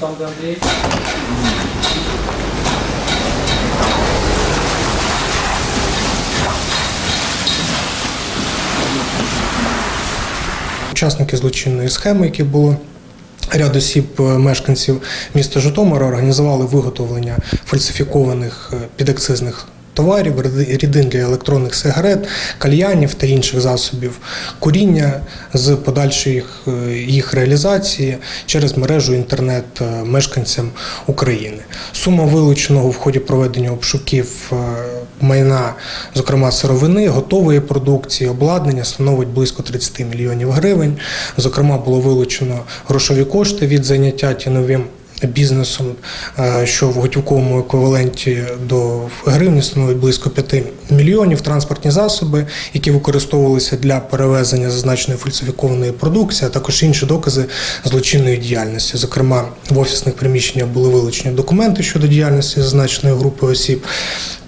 Там, де. Учасники злочинної схеми, які було. Ряд осіб е, мешканців міста Житомира організували виготовлення фальсифікованих е, підакцизних товарів, рідин для електронних сигарет, кальянів та інших засобів куріння з подальшої їх, е, їх реалізації через мережу інтернет е, мешканцям України. Сума вилученого в ході проведення обшуків е, майна, зокрема сировини, готової продукції, обладнання становить близько 30 мільйонів гривень. Зокрема, було вилучено грошові кошти від заняття тіновим бізнесом, е, що в готівковому еквіваленті до гривні становить близько 5 мільйонів транспортні засоби, які використовувалися для перевезення зазначеної фальсифікованої продукції, а також інші докази злочинної діяльності. Зокрема, в офісних приміщеннях були вилучені документи щодо діяльності зазначеної групи осіб.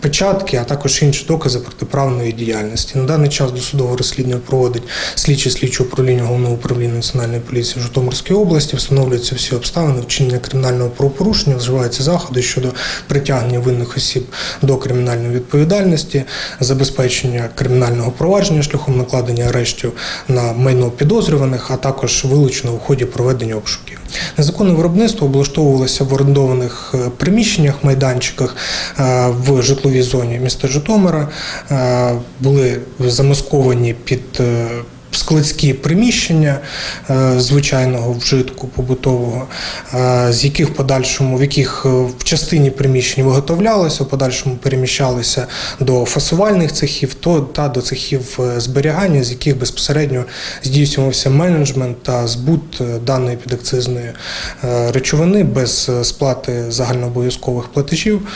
Печатки, а також інші докази протиправної діяльності. На даний час досудове розслідування проводить слідчі слідче управління головного управління національної поліції в Житомирській області. Встановлюються всі обставини вчинення кримінального правопорушення, вживаються заходи щодо притягнення винних осіб до кримінальної відповідальності, забезпечення кримінального провадження шляхом накладення арештів на майно підозрюваних, а також вилучено в ході проведення обшуків. Незаконне виробництво облаштовувалося в орендованих е, приміщеннях, майданчиках е, в житловій зоні міста Житомира, е, були замасковані під складські приміщення е, звичайного вжитку побутового, е, з яких подальшому, в яких е, в частині приміщень виготовлялося, в подальшому переміщалися до фасувальних цехів, то та до цехів зберігання, з яких безпосередньо здійснювався менеджмент та збут даної підакцизної речовини без сплати загальнообов'язкових платежів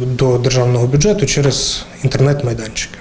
до державного бюджету через інтернет-майданчики.